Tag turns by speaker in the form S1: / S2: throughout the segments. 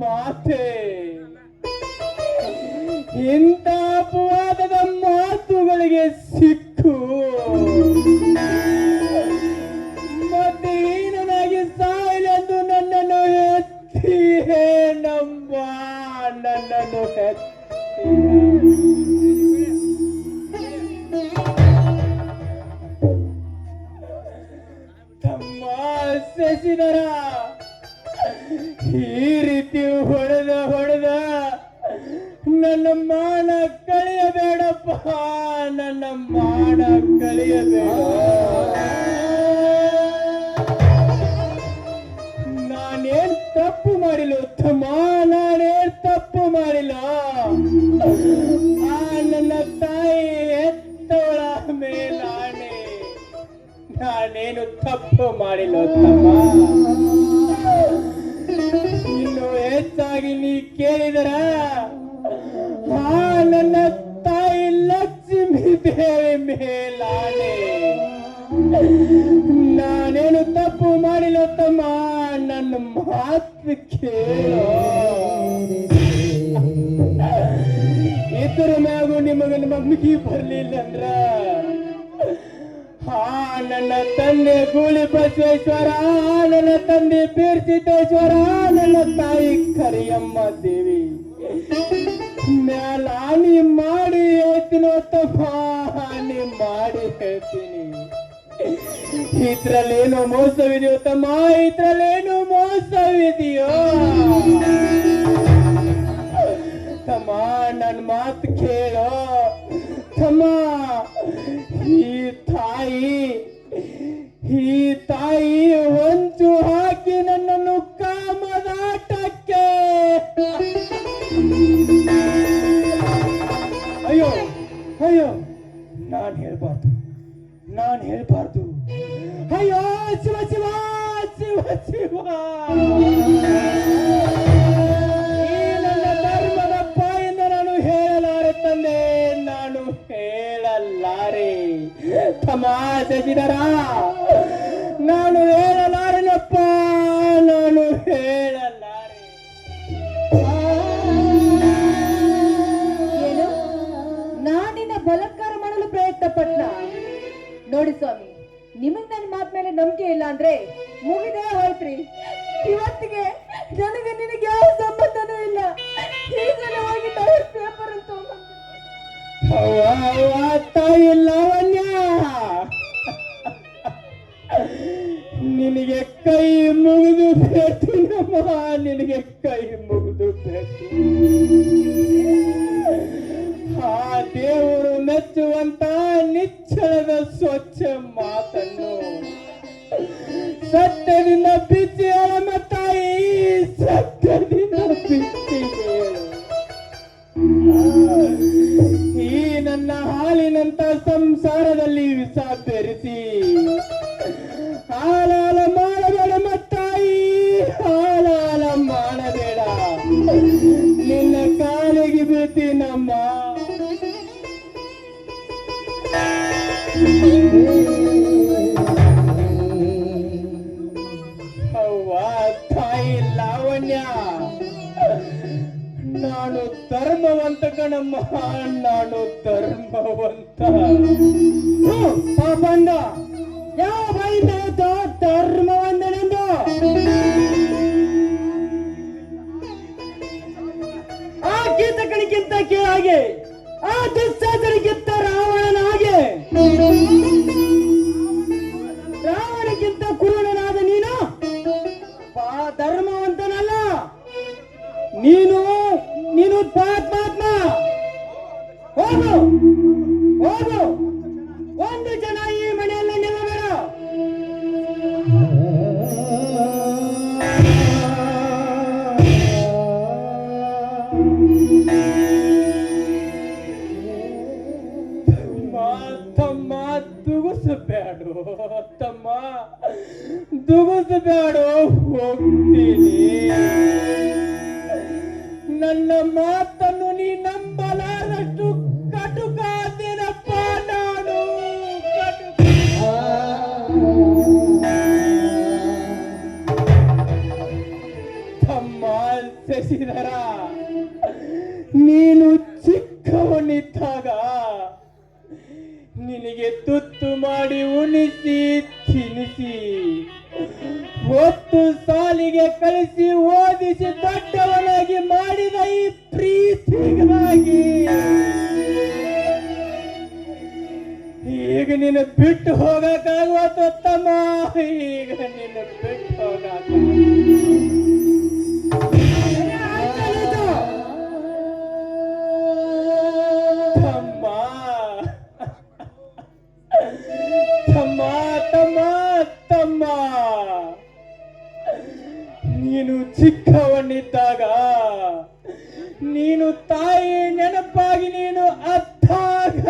S1: mate! ಈ ರೀತಿ ಹೊಡೆದ ಹೊಡೆದ ನನ್ನ ಮಾನ ಕಳೆಯಬೇಡಪ್ಪ. ನನ್ನ ಮಾನ ಕಳೆಯಬೇಡ. ನಾನೇನ್ ತಪ್ಪು ಮಾಡಿಲ್ಲ, ಉತ್ತಮ, ನಾನೇನ್ ತಪ್ಪು ಮಾಡಿಲ್ಲ. ಆ ನನ್ನ ತಾಯಿ ಎತ್ತವಳ ಮೇಲಾಣೆ ನಾನೇನು ತಪ್ಪು ಮಾಡಿಲ್ಲ ತಮ್ಮ ಕೇಳಿದರ? ಆ ನನ್ನ ತಾಯಿ ಲಕ್ಷ್ಮಿ ದೇವಿ ಮೇಲಾನೆ. ನಾನೇನು ತಪ್ಪು ಮಾಡಿಲ್ಲ ತಮ್ಮ? ನನ್ನ ಮಾತು ಕೇಳೋ. ಇದ್ರ ಮ್ಯಾಗು ನಿಮಗೆ ನಂಬಿಕೆ ಬರ್ಲಿಲ್ಲ ಅಂದ್ರ? ನನ್ನ ತಂದೆ ಗೂಳಿ ಬಸವೇಶ್ವರ ನನ್ನ ತಂದೆ ಬೀರ್ಸಿದ್ದೇಶ್ವರ ನನ್ನ ತಾಯಿ ಕರಿಯಮ್ಮ ದೇವಿ. ಮ್ಯಾಲ ಹಾನಿ ಮಾಡಿ ಹೇಳ್ತೀನೋ ತಪ್ಪ ಹಾನಿ ಮಾಡಿ ಹೇಳ್ತೀನಿ. ಇದ್ರಲ್ಲೇನೋ ಮೋಸವಿದೆಯೋ ತಮ್ಮ, ಇದ್ರಲ್ಲೇನೋ ಮೋಸವಿದೆಯೋ? ತಮ್ಮ ನನ್ನ ಮಾತು ಕೇಳೋ. ತಮ್ಮ ತಾಯಿ, ಈ ತಾಯಿ ಹೊಂಚು ಹಾಕಿ ನನ್ನನ್ನು ಕಾಮದಾಟಕ್ಕೆ. ಅಯ್ಯೋ ಅಯ್ಯೋ, ನಾನು ಹೇಳ್ಬಾರ್ದು ನಾನು ಹೇಳ್ಬಾರ್ದು. ಅಯ್ಯೋ, ಶಿವ ಶಿವ ಶಿವ ಶಿವ. ತಮಾಷೆಗಿದರ ನಾನು ಹೇಳಲಾರೆನಪ್ಪ ನಾನು ಹೇಳಲಾರೆ.
S2: ಏನು? ಬಲತ್ಕಾರ ಬಲಾತ್ಕಾರ ಮಾಡಲು ಪ್ರಯತ್ನ ಪಟ್ಟ ನೋಡಿ ಸ್ವಾಮಿ ನಿಮಗ್ ನನ್ನ ಮಾತ್ ಮೇಲೆ ನಂಬಿಕೆ ಇಲ್ಲ ಅಂದ್ರೆ ಮುಗಿದೇ ಹೋಯ್ತ್ರಿ. ಇವತ್ತಿಗೆ ನನಗೆ ನಿನಗೆ ಯಾವ ಸಂಬಂಧನೂ ಇಲ್ಲ. ಹೋಗಿ ಪೇಪರ್ ಅಂತ
S1: ತಾಯಿ ಲಾವಣ್ಯ! ನಿನಗೆ ಕೈ ಮುಗಿದು ಬೇಡ್ತೀನಮ್ಮ ನಿನಗೆ ಕೈ ಮುಗಿದು ಬೇಕು ಆ ದೇವರು ಮೆಚ್ಚುವಂತ ನಿಚ್ಚಳದ ಸ್ವಚ್ಛ ಮಾತನ್ನು. ಸತ್ಯದಿಂದ ಬಿಚ್ಚಿ ಅಳಮ ತಾಯಿ ಸತ್ಯದಿಂದ ಬಿಚ್ಚಿ ಈ ನನ್ನ ಹಾಲಿನಂತ ಸಂಸಾರದಲ್ಲಿ ವಿಷ ಬೆರೆಸಿ. ತಾಯಿ ಲಾವಣ್ಯ. ನಾನು ಧರ್ಮವಂತ ಕಣಮ್ಮ, ನಾನು ಧರ್ಮವಂತ. ಪಾಪಂಡ ಯಾವ ಬಾಯಿಂದ ಹೇಳ್ತೋ ಆ ಕೀತಕನಿಗಿಂತ ಕೇಳಾಗೆ, ಆ ದುಶ್ಯಾಸನಿಗಿಂತ ರಾವಣನ ನೀನು ನೀನು ಪಾತ್ಮಾತ್ಮ. ಹೋಗು ಹೋಗು. ಮಾತನ್ನು ನೀ ನಂಬಲಾರಷ್ಟು ಕಟುಕಾದಿನಪ್ಪ ನಾನು ಕಟುಕ ತಮ್ಮ ಶಶಿಧರ ನೀನು ಚಿಕ್ಕವನಿದ್ದಾಗ ನಿನಗೆ ತುತ್ತು ಮಾಡಿ ಉಣಿಸಿ ತಿನಿಸಿ ಒತ್ತು ಸಾಲಿಗೆ ಕಳಿಸಿ ಓದಿಸಿ ದೊಡ್ಡವನಾಗಿ ಈಗ ನಿನ್ನ ಬಿಟ್ಟು ಹೋಗಕ್ಕಾಗುವ ತಮ್ಮ ಈಗ ನಿನ್ನ ಬಿಟ್ಟು ಹೋಗಕ್ಕ ತಮ್ಮ ತಮ್ಮ ತಮ್ಮ ತಮ್ಮ. ನೀನು ಚಿಕ್ಕವನಿದ್ದಾಗ, ನೀನು ತಾಯಿ ನೆನಪಾಗಿ ನೀನು ಅತ್ತಾಗ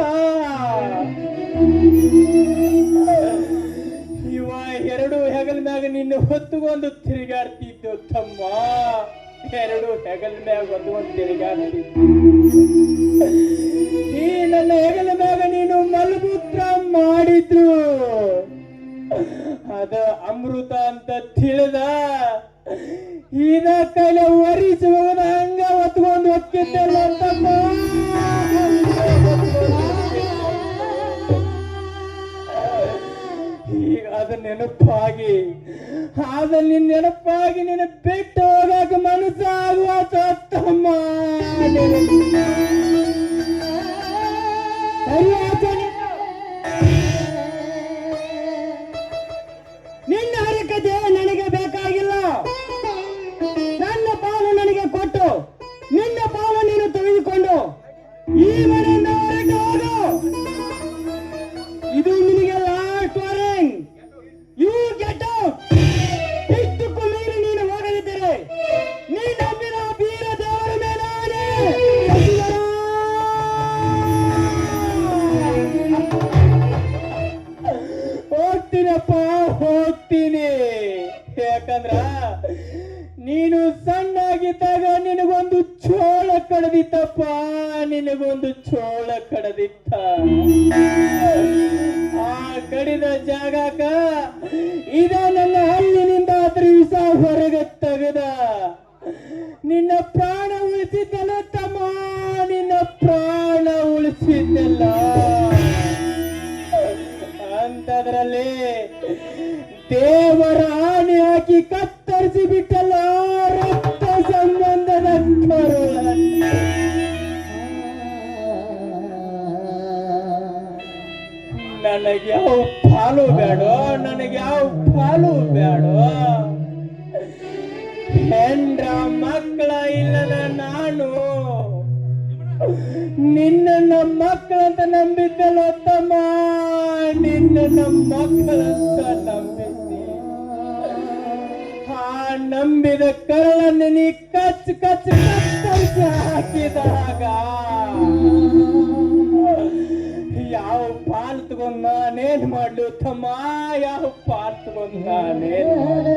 S1: ಇವ ಎರಡು ಹೆಗಲ ಮ್ಯಾಗ ನಿನ್ನ ಹೊತ್ತುಗೊಂದು ತಿರುಗಾಡ್ತಿದ್ದು ತಮ್ಮ. ಎರಡು ಹೆಗಲ ಮ್ಯಾಗ ಹೊತ್ತುಕೊಂಡು ತಿರುಗಾಡ್ತಿದ್ದು. ಈ ನನ್ನ ಹೆಗಲ ಮ್ಯಾಗ ನೀನು ಮಲಮೂತ್ರ ಮಾಡಿದ್ರು. ಅದ ಅಮೃತ ಅಂತ ತಿಳಿದ ಇದ ಕೈಲ ಒರಿಸಿ ಹಂಗ ಹೊತ್ಕೊಂಡು ಹೋಗ್ತಿದ್ದಲ್ಲ ತಮ್ಮ ಅದ ನೆನಪಾಗಿ ಅದ ನಿನ್ನ ನೆನಪಾಗಿ ನಿನ್ನ ಬಿಟ್ಟು ಹೋಗಕ್ಕೆ ಮನಸ್ಸಾಗುವ ತಮ್ಮ
S3: ನಿನ್ನ ನಿನ್ನ
S1: ಪ್ರಾಣ ಉಳಿಸಿದ್ದಲ್ಲ ತಮ್ಮ ನಿನ್ನ ಪ್ರಾಣ ನಿನ್ನ ನಮ್ಮ ಮಕ್ಕಳಂತ ನಂಬಿದ್ದಲ್ಲ ತಮ್ಮ ನಿನ್ನ ನಮ್ಮ ಮಕ್ಕಳಂತ ನಂಬಿದ್ದ. ಆ ನಂಬಿದ ಕರಳನ್ನು ನೀ ಕಚ್ ಕಚ್ ಕತ್ತರಿಸಿ ಹಾಕಿದಾಗ ಯಾವ ಪಾಲ್ ತಗೊಂಡ್ ನಾನೇನ್ ಮಾಡ್ಲು ತಮ್ಮ ಯಾವ ಪಾಲ್ ತಗೊಂಡ್ ನಾನೇನ್ ಮಾಡ್ಲು?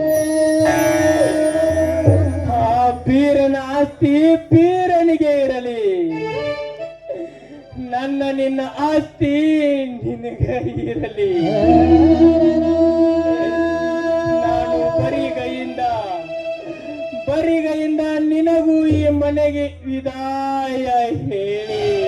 S1: ಆ ಬೀರನ ಆಸ್ತಿ ಪೀರನಿಗೆ ಇರಲಿ. ನನ್ನ ನಿನ್ನ ಆಸ್ತಿ ನಿನಗೆ ಇರಲಿ. ನಾನು ಬರಿಗೈಯಿಂದ ಬರಿಗೈಯಿಂದ ನಿನಗೂ ಈ ಮನೆಗೆ ವಿದಾಯ ಹೇಳಿ.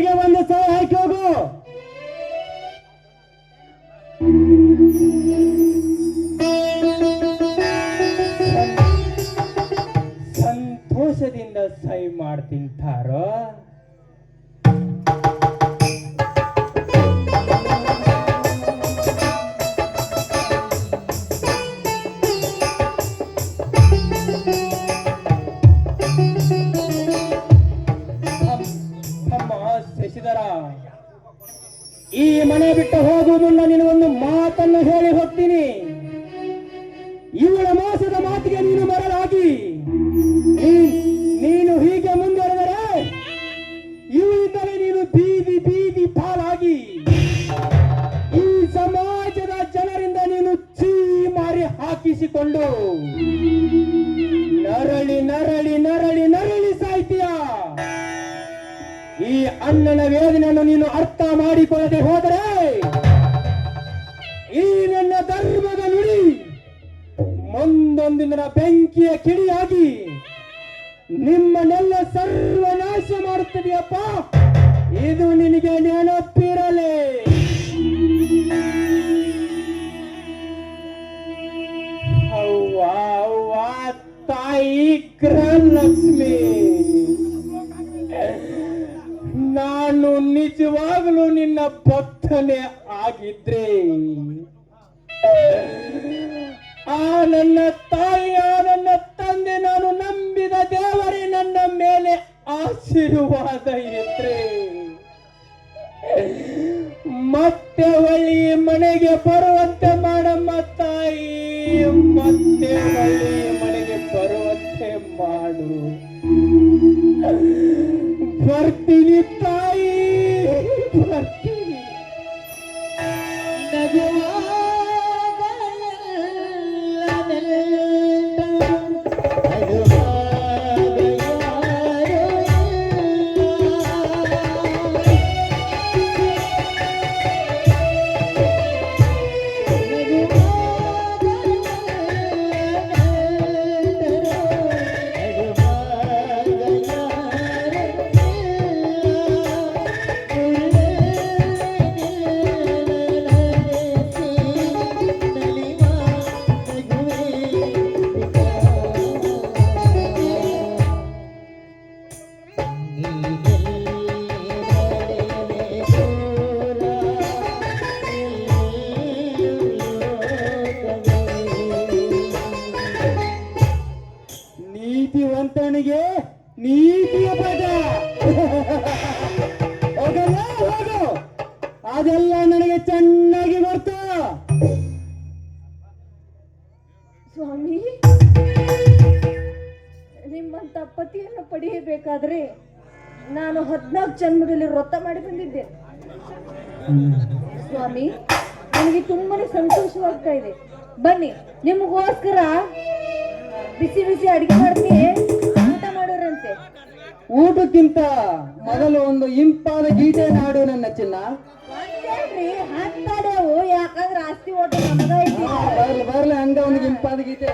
S3: ಬಾಂಡ್ ಪೇಪರ್ಗೆ ಒಂದು ಸಹ ಹಾಕಿ ಹೋಗು
S1: ಮನೆ ಬಿಟ್ಟು ಹೋಗುವ ಮುನ್ನ ನಿನಗೊಂದು ಮಾತನ್ನು ಹೇಳಿ ಹೋಗ್ತೀನಿ. ಇವಳ ಮೋಸದ ಮಾತಿಗೆ ನೀನು ನೀ- ನೀನು ಹೀಗೆ ಮುಂದುವರೆದರೆ ಇವಳಿಂದಲೇ ನೀನು ಬೀದಿ ಬೀದಿ ಪಾಲಾಗಿ. ಈ ಸಮಾಜದ ಜನರಿಂದ ನೀನು ಚೀ ಮಾರಿ ಹಾಕಿಸಿಕೊಂಡು. ನರಳಿ ನರಳಿ ನರಳಿ. ಅಣ್ಣನ ವೇದನೆಯನ್ನು ನೀನು ಅರ್ಥ ಮಾಡಿಕೊಳ್ಳದೆ ಹೋದರೆ ಈ ನನ್ನ ಧರ್ಮದ ನುಡಿ ಮುಂದೊಂದಿನ ಬೆಂಕಿಯ ಕಿಡಿಯಾಗಿ ನಿಮ್ಮನ್ನೆಲ್ಲ ಸರ್ವನಾಶ ಮಾಡುತ್ತದೆಯಪ್ಪ. ಇದು ನಿನಗೆ ನೆನಪಿರಲೇ.
S4: ತಾಯಿ ಗೃಹಲಕ್ಷ್ಮಿ. ನಿಜವಾಗಲೂ ನಿನ್ನ ಭಕ್ತನೇ ಆಗಿದ್ರೆ? ಆ ನನ್ನ ತಾಯಿ ಆ ನನ್ನ ತಂದೆ ನಾನು ನಂಬಿದ ದೇವರೇ ನನ್ನ ಮೇಲೆ ಆಶೀರ್ವಾದ ಇದ್ರೆ? ಮತ್ತೆ ಒಳ್ಳಿ ಮನೆಗೆ ಬರುವಂತೆ ಮಾಡಮ್ಮ ತಾಯಿ, ಮತ್ತೆ ಒಳ್ಳಿ ಮನೆಗೆ ಬರುವಂತೆ ಮಾಡು. ಬರ್ತೀನಿ
S2: கைகள் ಜನ್ಮದಲ್ಲಿ ವ್ರತ ಮಾಡಿ ಬಂದಿದ್ದೆ. ಸ್ವಾಮಿ ನನಗೆ ತುಂಬಾನೇ ಸಂತೋಷವಾಗ್ತಾ ಇದೆ. ಬನ್ನಿ ನಿಮಗೋಸ್ಕರ ಬಿಸಿ ಬಿಸಿ ಅಡಿಗೆ ಮಾಡ್ತೀನಿ ಊಟ ಮಾಡೋರಂತೆ.
S1: ಊಟಕ್ಕಿಂತ ಮೊದಲು ಒಂದು ಇಂಪಾದ ಗೀತೆ ನಾಡು ನನ್ನ ಚಿನ್ನ.
S2: ಯಾಕಂದ್ರೆ ಆಸ್ತಿ ಓಟ
S1: ಬರ್ಲಿ ಬರ್ಲಿ ಹಂಗ ಒಂದು ಇಂಪಾದ ಗೀತೆ.